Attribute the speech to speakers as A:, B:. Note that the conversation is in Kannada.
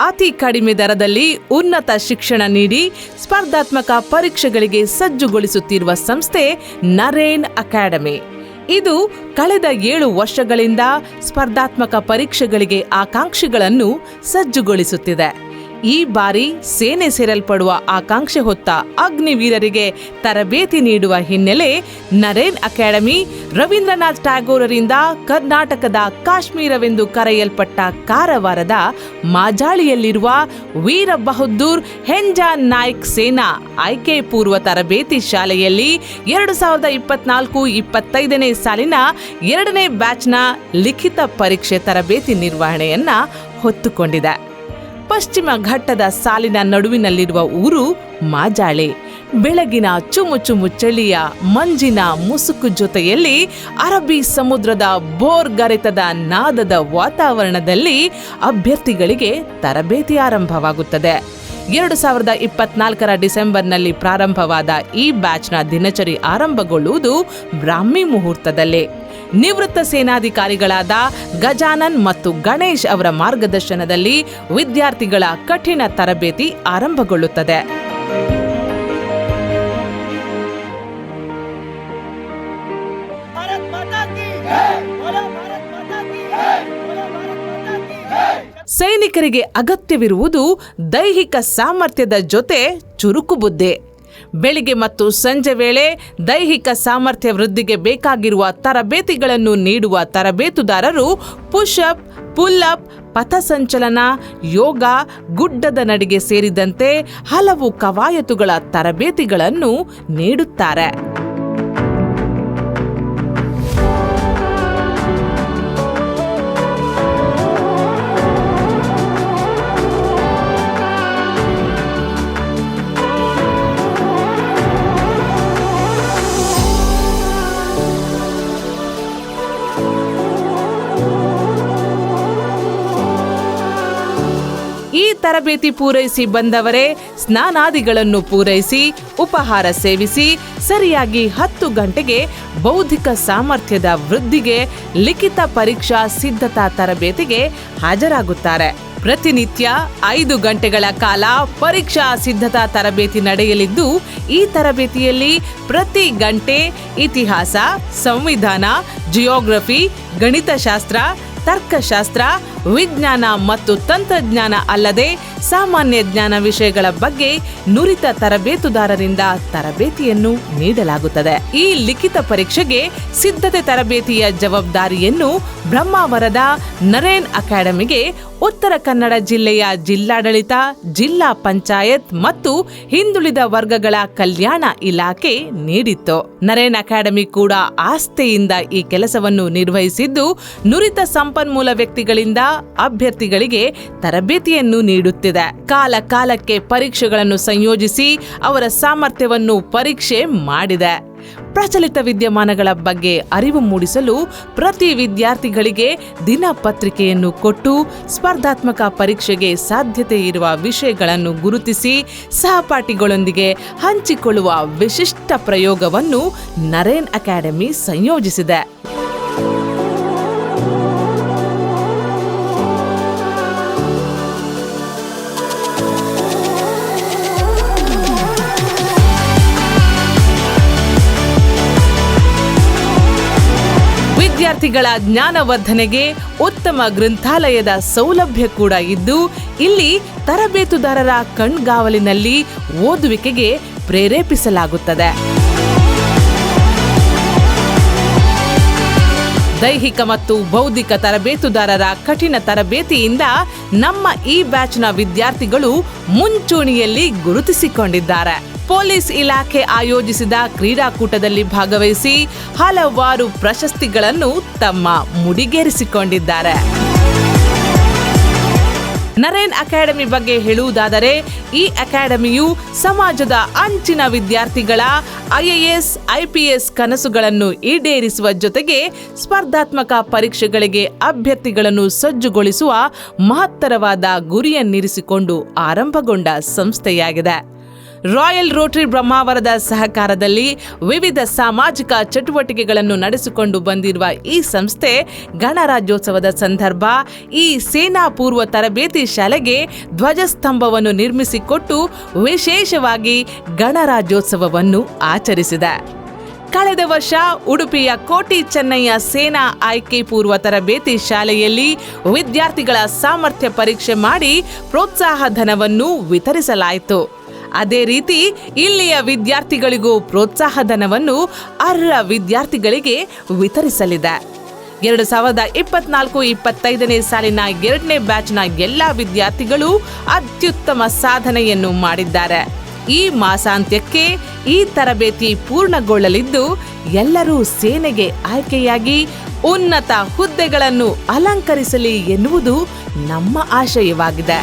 A: ಅತಿ ಕಡಿಮೆ ದರದಲ್ಲಿ ಉನ್ನತ ಶಿಕ್ಷಣ ನೀಡಿ ಸ್ಪರ್ಧಾತ್ಮಕ ಪರೀಕ್ಷೆಗಳಿಗೆ ಸಜ್ಜುಗೊಳಿಸುತ್ತಿರುವ ಸಂಸ್ಥೆ ನರೇನ್ ಅಕಾಡೆಮಿ. ಇದು ಕಳೆದ ಏಳು ವರ್ಷಗಳಿಂದ ಸ್ಪರ್ಧಾತ್ಮಕ ಪರೀಕ್ಷೆಗಳಿಗೆ ಆಕಾಂಕ್ಷಿಗಳನ್ನು ಸಜ್ಜುಗೊಳಿಸುತ್ತಿದೆ. ಈ ಬಾರಿ ಸೇನೆ ಸೇರಲ್ಪಡುವ ಆಕಾಂಕ್ಷೆ ಹೊತ್ತ ಅಗ್ನಿವೀರರಿಗೆ ತರಬೇತಿ ನೀಡುವ ಹಿನ್ನೆಲೆ ನರೇನ್ ಅಕಾಡೆಮಿ ರವೀಂದ್ರನಾಥ್ ಟ್ಯಾಗೋರರಿಂದ ಕರ್ನಾಟಕದ ಕಾಶ್ಮೀರವೆಂದು ಕರೆಯಲ್ಪಟ್ಟ ಕಾರವಾರದ ಮಾಜಾಳಿಯಲ್ಲಿರುವ ವೀರ ಬಹದ್ದೂರ್ ಹೆಂಜಾ ನಾಯ್ಕ್ ಸೇನಾ ಆಯ್ಕೆ ಪೂರ್ವ ತರಬೇತಿ ಶಾಲೆಯಲ್ಲಿ ಎರಡು ಸಾವಿರದ ಇಪ್ಪತ್ನಾಲ್ಕು ಇಪ್ಪತ್ತೈದನೇ ಸಾಲಿನ ಎರಡನೇ ಬ್ಯಾಚ್ನ ಲಿಖಿತ ಪರೀಕ್ಷೆ ತರಬೇತಿ ನಿರ್ವಹಣೆಯನ್ನ ಹೊತ್ತುಕೊಂಡಿದೆ. ಪಶ್ಚಿಮ ಘಟ್ಟದ ಸಾಲಿನ ನಡುವಿನಲ್ಲಿರುವ ಊರು ಮಾಜಾಳೆ. ಬೆಳಗಿನ ಚುಮು ಚುಮು ಚಳಿಯ ಮಂಜಿನ ಮುಸುಕು ಜೊತೆಯಲ್ಲಿ ಅರಬ್ಬಿ ಸಮುದ್ರದ ಬೋರ್ಗರೆತದ ನಾದದ ವಾತಾವರಣದಲ್ಲಿ ಅಭ್ಯರ್ಥಿಗಳಿಗೆ ತರಬೇತಿ ಆರಂಭವಾಗುತ್ತದೆ. ಎರಡು ಸಾವಿರದ ಇಪ್ಪತ್ನಾಲ್ಕರ ಡಿಸೆಂಬರ್ನಲ್ಲಿ ಪ್ರಾರಂಭವಾದ ಈ ಬ್ಯಾಚ್ನ ದಿನಚರಿ ಆರಂಭಗೊಳ್ಳುವುದು ಬ್ರಾಹ್ಮಿ ಮುಹೂರ್ತದಲ್ಲೇ. ನಿವೃತ್ತ ಸೇನಾಧಿಕಾರಿಗಳಾದ ಗಜಾನನ್ ಮತ್ತು ಗಣೇಶ್ ಅವರ ಮಾರ್ಗದರ್ಶನದಲ್ಲಿ ವಿದ್ಯಾರ್ಥಿಗಳ ಕಠಿಣ ತರಬೇತಿ ಆರಂಭಗೊಳ್ಳುತ್ತದೆ. ಸೈನಿಕರಿಗೆ ಅಗತ್ಯವಿರುವುದು ದೈಹಿಕ ಸಾಮರ್ಥ್ಯದ ಜೊತೆ ಚುರುಕು ಬುದ್ಧಿ ಬೆಳಿಗ್ಗೆ ಮತ್ತು ಸಂಜೆ ವೇಳೆ ದೈಹಿಕ ಸಾಮರ್ಥ್ಯ ವೃದ್ಧಿಗೆ ಬೇಕಾಗಿರುವ ತರಬೇತಿಗಳನ್ನು ನೀಡುವ ತರಬೇತುದಾರರು ಪುಷಪ್ ಪುಲ್ಅಪ್ ಪಥಸಂಚಲನ, ಯೋಗ, ಗುಡ್ಡದ ನಡಿಗೆ ಸೇರಿದಂತೆ ಹಲವು ಕವಾಯತುಗಳ ತರಬೇತಿಗಳನ್ನು ನೀಡುತ್ತಾರೆ. ಈ ತರಬೇತಿ ಪೂರೈಸಿ ಬಂದವರೇ ಸ್ನಾನಾದಿಗಳನ್ನು ಪೂರೈಸಿ, ಉಪಹಾರ ಸೇವಿಸಿ, ಸರಿಯಾಗಿ ಹತ್ತು ಗಂಟೆಗೆ ಬೌದ್ಧಿಕ ಸಾಮರ್ಥ್ಯದ ವೃದ್ಧಿಗೆ ಲಿಖಿತ ಪರೀಕ್ಷಾ ಸಿದ್ಧತಾ ತರಬೇತಿಗೆ ಹಾಜರಾಗುತ್ತಾರೆ. ಪ್ರತಿನಿತ್ಯ ಐದು ಗಂಟೆಗಳ ಕಾಲ ಪರೀಕ್ಷಾ ಸಿದ್ಧತಾ ತರಬೇತಿ ನಡೆಯಲಿದ್ದು, ಈ ತರಬೇತಿಯಲ್ಲಿ ಪ್ರತಿ ಗಂಟೆ ಇತಿಹಾಸ, ಸಂವಿಧಾನ, ಜಿಯೋಗ್ರಫಿ, ಗಣಿತಶಾಸ್ತ್ರ, ತರ್ಕಶಾಸ್ತ್ರ ವಿಜ್ಞಾನ ಮತ್ತು ತಂತ್ರಜ್ಞಾನ ಅಲ್ಲದೆ ಸಾಮಾನ್ಯ ಜ್ಞಾನ ವಿಷಯಗಳ ಬಗ್ಗೆ ನುರಿತ ತರಬೇತುದಾರರಿಂದ ತರಬೇತಿಯನ್ನು ನೀಡಲಾಗುತ್ತದೆ. ಈ ಲಿಖಿತ ಪರೀಕ್ಷೆಗೆ ಸಿದ್ಧತೆ ತರಬೇತಿಯ ಜವಾಬ್ದಾರಿಯನ್ನು ಬ್ರಹ್ಮಾವರದ ನರೇನ್ ಅಕಾಡೆಮಿಗೆ ಉತ್ತರ ಕನ್ನಡ ಜಿಲ್ಲೆಯ ಜಿಲ್ಲಾಡಳಿತ, ಜಿಲ್ಲಾ ಪಂಚಾಯತ್ ಮತ್ತು ಹಿಂದುಳಿದ ವರ್ಗಗಳ ಕಲ್ಯಾಣ ಇಲಾಖೆ ನೀಡಿತ್ತು. ನರೇನ್ ಅಕಾಡೆಮಿ ಕೂಡ ಆಸ್ಥೆಯಿಂದ ಈ ಕೆಲಸವನ್ನು ನಿರ್ವಹಿಸಿದ್ದು ನುರಿತ ಸಂಪನ್ಮೂಲ ವ್ಯಕ್ತಿಗಳಿಂದ ಅಭ್ಯರ್ಥಿಗಳಿಗೆ ತರಬೇತಿಯನ್ನು ನೀಡುತ್ತಿದೆ. ಕಾಲ ಕಾಲಕ್ಕೆ ಪರೀಕ್ಷೆಗಳನ್ನು ಸಂಯೋಜಿಸಿ ಅವರ ಸಾಮರ್ಥ್ಯವನ್ನು ಪರೀಕ್ಷೆ ಮಾಡಿದೆ. ಪ್ರಚಲಿತ ವಿದ್ಯಮಾನಗಳ ಬಗ್ಗೆ ಅರಿವು ಮೂಡಿಸಲು ಪ್ರತಿ ವಿದ್ಯಾರ್ಥಿಗಳಿಗೆ ದಿನಪತ್ರಿಕೆಯನ್ನು ಕೊಟ್ಟು ಸ್ಪರ್ಧಾತ್ಮಕ ಪರೀಕ್ಷೆಗೆ ಸಾಧ್ಯತೆ ಇರುವ ವಿಷಯಗಳನ್ನು ಗುರುತಿಸಿ ಸಹಪಾಠಿಗಳೊಂದಿಗೆ ಹಂಚಿಕೊಳ್ಳುವ ವಿಶಿಷ್ಟ ಪ್ರಯೋಗವನ್ನು ನರೇನ್ ಅಕಾಡೆಮಿ ಸಂಯೋಜಿಸಿದೆ. ವಿದ್ಯಾರ್ಥಿಗಳ ಜ್ಞಾನವರ್ಧನೆಗೆ ಉತ್ತಮ ಗ್ರಂಥಾಲಯದ ಸೌಲಭ್ಯ ಕೂಡ ಇದ್ದು, ಇಲ್ಲಿ ತರಬೇತುದಾರರ ಕಣ್ಗಾವಲಿನಲ್ಲಿ ಓದುವಿಕೆಗೆ ಪ್ರೇರೇಪಿಸಲಾಗುತ್ತದೆ. ದೈಹಿಕ ಮತ್ತು ಬೌದ್ಧಿಕ ತರಬೇತುದಾರರ ಕಠಿಣ ತರಬೇತಿಯಿಂದ ನಮ್ಮ ಈ ಬ್ಯಾಚ್ನ ವಿದ್ಯಾರ್ಥಿಗಳು ಮುಂಚೂಣಿಯಲ್ಲಿ ಗುರುತಿಸಿಕೊಂಡಿದ್ದಾರೆ. ಪೊಲೀಸ್ ಇಲಾಖೆ ಆಯೋಜಿಸಿದ ಕ್ರೀಡಾಕೂಟದಲ್ಲಿ ಭಾಗವಹಿಸಿ ಹಲವಾರು ಪ್ರಶಸ್ತಿಗಳನ್ನು ತಮ್ಮ ಮುಡಿಗೇರಿಸಿಕೊಂಡಿದ್ದಾರೆ. ನರೇನ್ ಅಕಾಡೆಮಿ ಬಗ್ಗೆ ಹೇಳುವುದಾದರೆ, ಈ ಅಕಾಡೆಮಿಯು ಸಮಾಜದ ಅಂಚಿನ ವಿದ್ಯಾರ್ಥಿಗಳ ಐಎಎಸ್ ಐಪಿಎಸ್ ಕನಸುಗಳನ್ನು ಈಡೇರಿಸುವ ಜೊತೆಗೆ ಸ್ಪರ್ಧಾತ್ಮಕ ಪರೀಕ್ಷೆಗಳಿಗೆ ಅಭ್ಯರ್ಥಿಗಳನ್ನು ಸಜ್ಜುಗೊಳಿಸುವ ಮಹತ್ತರವಾದ ಗುರಿಯನ್ನಿರಿಸಿಕೊಂಡು ಆರಂಭಗೊಂಡ ಸಂಸ್ಥೆಯಾಗಿದೆ. ರಾಯಲ್ ರೋಟರಿ ಬ್ರಹ್ಮಾವರದ ಸಹಕಾರದಲ್ಲಿ ವಿವಿಧ ಸಾಮಾಜಿಕ ಚಟುವಟಿಕೆಗಳನ್ನು ನಡೆಸಿಕೊಂಡು ಬಂದಿರುವ ಈ ಸಂಸ್ಥೆ ಗಣರಾಜ್ಯೋತ್ಸವದ ಸಂದರ್ಭ ಈ ಸೇನಾ ಪೂರ್ವ ತರಬೇತಿ ಶಾಲೆಗೆ ಧ್ವಜಸ್ತಂಭವನ್ನು ನಿರ್ಮಿಸಿಕೊಟ್ಟು ವಿಶೇಷವಾಗಿ ಗಣರಾಜ್ಯೋತ್ಸವವನ್ನು ಆಚರಿಸಿದೆ. ಕಳೆದ ವರ್ಷ ಉಡುಪಿಯ ಕೋಟಿ ಚೆನ್ನಯ್ಯ ಸೇನಾ ಆಯ್ಕೆ ಪೂರ್ವ ತರಬೇತಿ ಶಾಲೆಯಲ್ಲಿ ವಿದ್ಯಾರ್ಥಿಗಳ ಸಾಮರ್ಥ್ಯ ಪರೀಕ್ಷೆ ಮಾಡಿ ಪ್ರೋತ್ಸಾಹ ಧನವನ್ನು ವಿತರಿಸಲಾಯಿತು. ಅದೇ ರೀತಿ ಇಲ್ಲಿಯ ವಿದ್ಯಾರ್ಥಿಗಳಿಗೂ ಪ್ರೋತ್ಸಾಹ ಧನವನ್ನು ಅರ್ಹ ವಿದ್ಯಾರ್ಥಿಗಳಿಗೆ ವಿತರಿಸಲಿದೆ. ಎರಡು ಸಾವಿರದ ಇಪ್ಪತ್ನಾಲ್ಕು ಇಪ್ಪತ್ತೈದನೇ ಸಾಲಿನ ಎರಡನೇ ಬ್ಯಾಚ್ನ ಎಲ್ಲ ವಿದ್ಯಾರ್ಥಿಗಳು ಅತ್ಯುತ್ತಮ ಸಾಧನೆಯನ್ನು ಮಾಡಿದ್ದಾರೆ. ಈ ಮಾಸಾಂತ್ಯಕ್ಕೆ ಈ ತರಬೇತಿ ಪೂರ್ಣಗೊಳ್ಳಲಿದ್ದು, ಎಲ್ಲರೂ ಸೇನೆಗೆ ಆಯ್ಕೆಯಾಗಿ ಉನ್ನತ ಹುದ್ದೆಗಳನ್ನು ಅಲಂಕರಿಸಲಿ ಎನ್ನುವುದು ನಮ್ಮ ಆಶಯವಾಗಿದೆ.